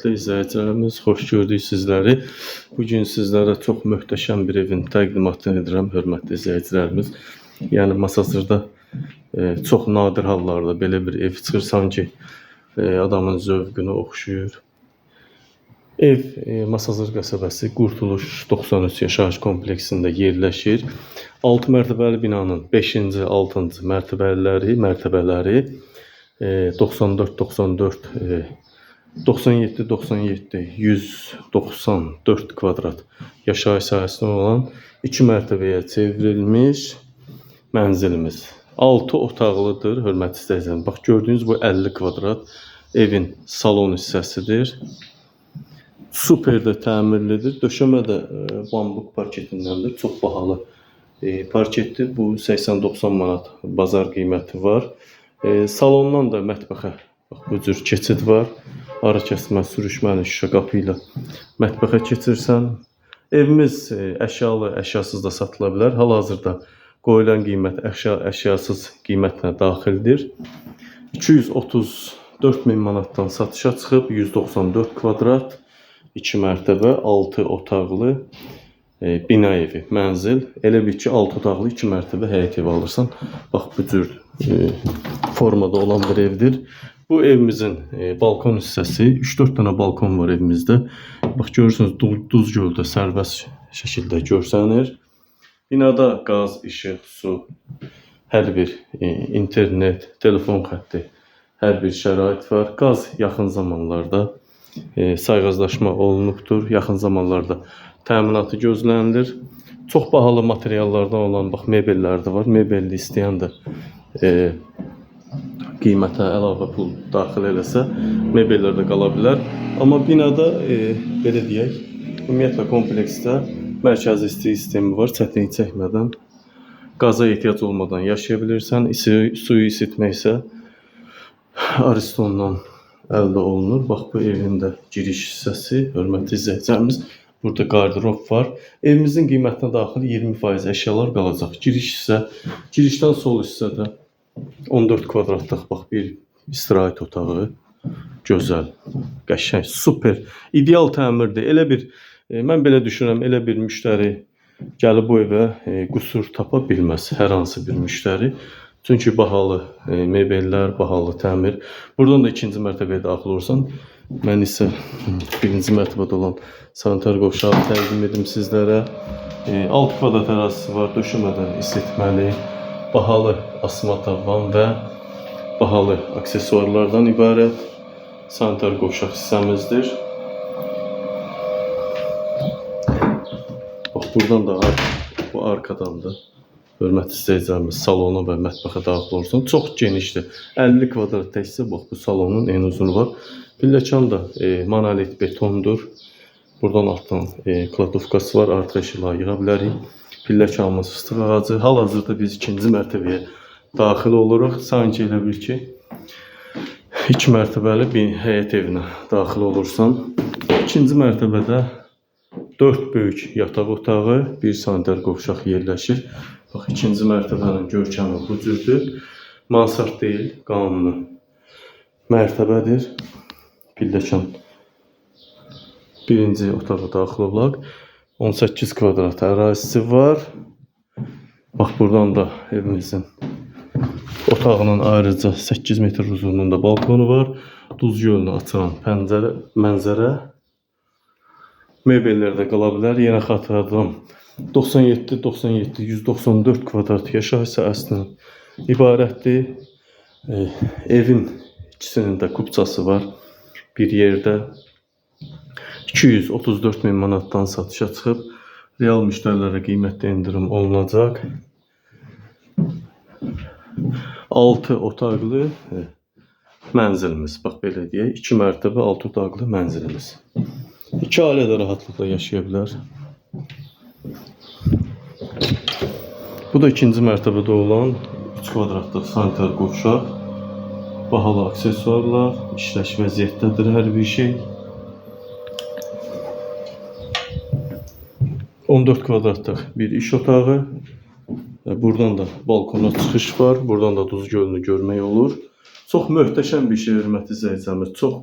Hörmətli izləyicilərimiz, xoş gördük sizləri. Bu gün sizlərə çox möhtəşəm bir evin təqdimatını edirəm, hörmətli izləyicilərimiz. Yəni Masazırda e, çox nadir hallarda belə bir ev çıxır sanki e, adamın zövqünə oxşuyur. Ev e, Masazır qəsəbəsi Qurtuluş 93 yaşayış kompleksində yerləşir. 6 mərtəbəli binanın 5-ci, 6-cı mərtəbələri, mərtəbələri e, 94 94 e, 97 97 194 kvadrat yaşayış sahəsinə olan 2 mərtəbəyə çevrilmiş mənzilimiz. 6 otaqlıdır, hörmətli izləyicilər. Bax gördüyünüz bu 50 kvadrat evin salon hissəsidir. Super də təmirlidir. Döşəmə də e, bambuq parketindəndir. Çox bahalı e, parketdir. Bu 80-90 manat bazar qiyməti var. E, salondan da mətbəxə bax bu cür keçid var. Ara kəsmə, sürüşməli şüşə qapı ilə mətbəxə keçirsən. Evimiz e, əşyalı, əşyasız da satıla bilər. Hal-hazırda qoyulan qiymət əşya, əşyasız qiymətlə daxildir. 234 min manatdan satışa çıxıb 194 kvadrat 2 mərtəbə 6 otaqlı e, bina evi, mənzil. Elə bil ki 6 otaqlı 2 mərtəbə həyət evi alırsan. Bax bu cür e, formada olan bir evdir. Bu evimizin e, balkon hissəsi 3-4 dənə balkon var evimizdə. Bax görürsünüz Du- Duz göldə sərbəst şəkildə görsənir. Binada qaz, işıq, su, hər bir e, internet, telefon xətti, hər bir şərait var. Qaz yaxın zamanlarda e, sayğaclaşma olunubdur. Yaxın zamanlarda təminatı gözlənilir. Çox bahalı materiallardan olan bax mebellər də var. Mebelli istəyən də e, qiymətə əlavə pul daxil eləsə, mebellər də qala bilər. Amma binada e, belə deyək, ümumiyyətlə kompleksdə mərkəzi isti sistemi var, çətinlik çəkmədən qaza ehtiyac olmadan yaşaya bilirsən. İsi, suyu isitmək isə Aristondan əldə olunur. Bax bu evin də giriş hissəsi, hörmətli izləyicilərimiz. Burada qardırob var. Evimizin qiymətinə daxil 20% əşyalar qalacaq. Giriş hissə, girişdən sol hissədə 14 kvadratlıq bax bir istirahət otağı. Gözəl, qəşəng, super, ideal təmirdir. Elə bir e, mən belə düşünürəm, elə bir müştəri gəlib bu evə e, qüsur tapa bilməz hər hansı bir müştəri. Çünki bahalı e, mebellər, bahalı təmir. Buradan da ikinci mərtəbəyə daxil olursan, mən isə birinci mərtəbədə olan sanitar qovşağı təqdim edim sizlərə. E, alt kvadrat ərazisi var, döşəmədən isitməli, bahalı asma tavan və bahalı aksesuarlardan ibarət sanitar qovşaq hissəmizdir. Bax buradan da bu arkadan da hörmətli izləyicilərimiz salona və mətbəxə daxil olursan. Çox genişdir. 50 kvadrat təkcə bax bu salonun en uzunu var. Pilləkan da e, monolit betondur. Buradan altdan e, kladovkası var. Artıq əşyalar yığa bilərik. Pilləkanımız fıstıq ağacı. Hal-hazırda biz ikinci mərtəbəyə daxil oluruq. Sanki elə bil ki 2 mərtəbəli bir həyət evinə daxil olursan. İkinci mərtəbədə 4 böyük yataq otağı, bir sanitar qovşaq yerləşir. Bax ikinci mərtəbənin görkəmi bu cürdür. Mansard deyil, qanuni mərtəbədir. Pilləkan birinci otağa daxil olaq. 18 kvadrat ərazisi var. Bax buradan da evimizin otağının ayrıca 8 metr uzunluğunda balkonu var. Duz gölünü açılan pəncərə, mənzərə mebellər də qala bilər. Yenə xatırladım. 97 97 194 kvadrat yaşayış sahəsindən ibarətdir. E, evin ikisinin də kupçası var. Bir yerdə 234 min manatdan satışa çıxıb real müştərilərə qiymətdə endirim olunacaq. 6 otaqlı mənzilimiz. Bax belə deyək, 2 mərtəbə 6 otaqlı mənzilimiz. 2 ailə də rahatlıqla yaşaya bilər. Bu da ikinci mərtəbədə olan 3 kvadratlıq sanitar qovşaq. Bahalı aksesuarlar, işləş vəziyyətdədir hər bir şey. 14 kvadratlıq bir iş otağı. E, Buradan da balkona çıxış var. Buradan da Duz gölünü görmək olur. Çox möhtəşəm bir şey hörmətli izləyicilərimiz. Çox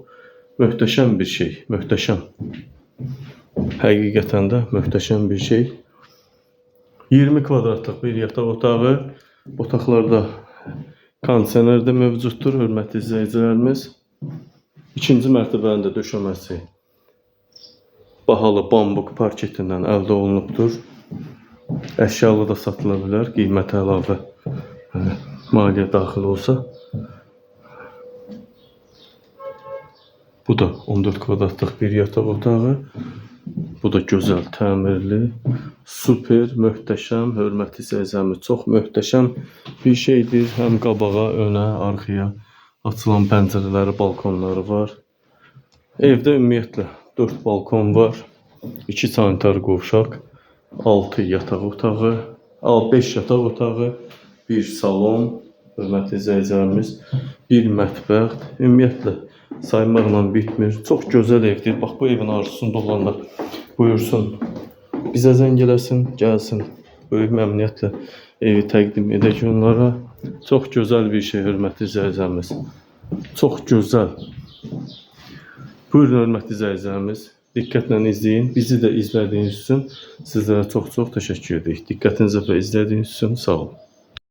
möhtəşəm bir şey, möhtəşəm. Həqiqətən də möhtəşəm bir şey. 20 kvadratlıq bir yataq otağı. Otaqlarda kondisioner də mövcuddur, hörmətli izləyicilərimiz. İkinci mərtəbənin də bahalı bambuk parketindən əldə olunubdur. Əşyalı da satıla bilər, qiymətə əlavə maliyyə daxil olsa. Bu da 14 kvadratlıq bir yataq otağı. Bu da gözəl, təmirli, super, möhtəşəm, hörmətli izləyicilərimiz, çox möhtəşəm bir şeydir. Həm qabağa, önə, arxaya açılan pəncərələri, balkonları var. Evdə ümumiyyətlə 4 balkon var. 2 sanitar qovşaq, 6 yataq otağı, 5 yataq otağı, 1 salon, hörmətli izləyicilərimiz, 1 mətbəx. Ümumiyyətlə saymaqla bitmir. Çox gözəl evdir. Bax bu evin arzusunda olanlar buyursun. Bizə zəng eləsin, gəlsin. Böyük məmnuniyyətlə evi təqdim edək onlara. Çox gözəl bir şey hörmətli izləyicilərimiz. Çox gözəl. Buyurun hörmətli izləyicilərimiz. Diqqətlə izləyin. Bizi də izlədiyiniz üçün sizlərə çox-çox təşəkkür edirik. Diqqətinizə və izlədiyiniz üçün sağ olun.